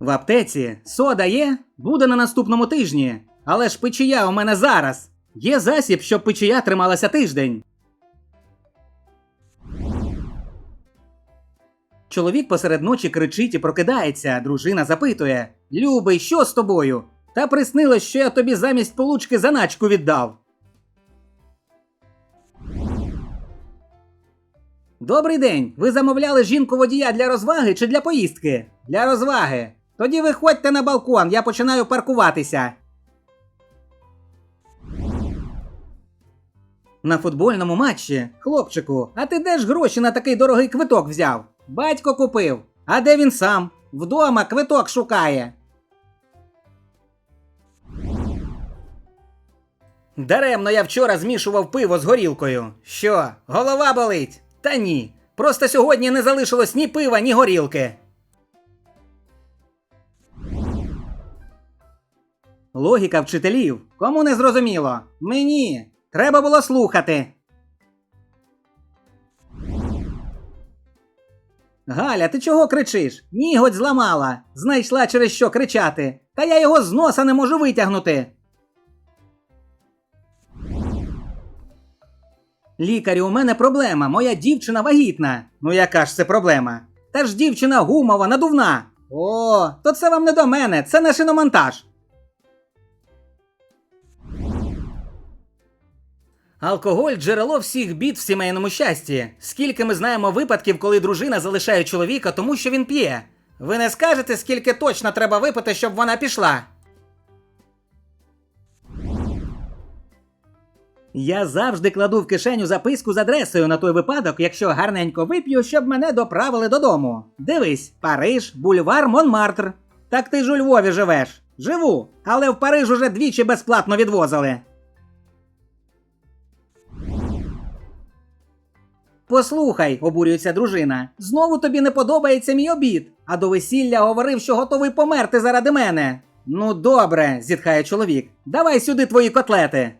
В аптеці сода є, буде на наступному тижні. Але ж печія у мене зараз. Є засіб, щоб печія трималася тиждень. Чоловік посеред ночі кричить і прокидається, дружина запитує: Любий, що з тобою? Та приснилось, що я тобі замість получки заначку віддав. Добрий день. Ви замовляли жінку водія для розваги чи для поїздки? Для розваги. Тоді виходьте на балкон, я починаю паркуватися. На футбольному матчі, хлопчику, а ти де ж гроші на такий дорогий квиток взяв? Батько купив. А де він сам? Вдома квиток шукає. Даремно я вчора змішував пиво з горілкою. Що, голова болить? Та ні. Просто сьогодні не залишилось ні пива, ні горілки. Логіка вчителів. Кому не зрозуміло? Мені. Треба було слухати. Галя, ти чого кричиш? Ніготь зламала. Знайшла через що кричати. Та я його з носа не можу витягнути. Лікарю, у мене проблема. Моя дівчина вагітна. Ну яка ж це проблема? Та ж дівчина гумова, надувна. О, то це вам не до мене, це на шиномонтаж. Алкоголь джерело всіх бід в сімейному щасті. Скільки ми знаємо випадків, коли дружина залишає чоловіка, тому що він п'є. Ви не скажете, скільки точно треба випити, щоб вона пішла. Я завжди кладу в кишеню записку з адресою на той випадок, якщо гарненько вип'ю, щоб мене доправили додому. Дивись, Париж, бульвар Монмартр. Так ти ж у Львові живеш. Живу, але в Париж уже двічі безплатно відвозили. Послухай, обурюється дружина. Знову тобі не подобається мій обід, а до весілля говорив, що готовий померти заради мене. Ну добре, зітхає чоловік. Давай сюди твої котлети.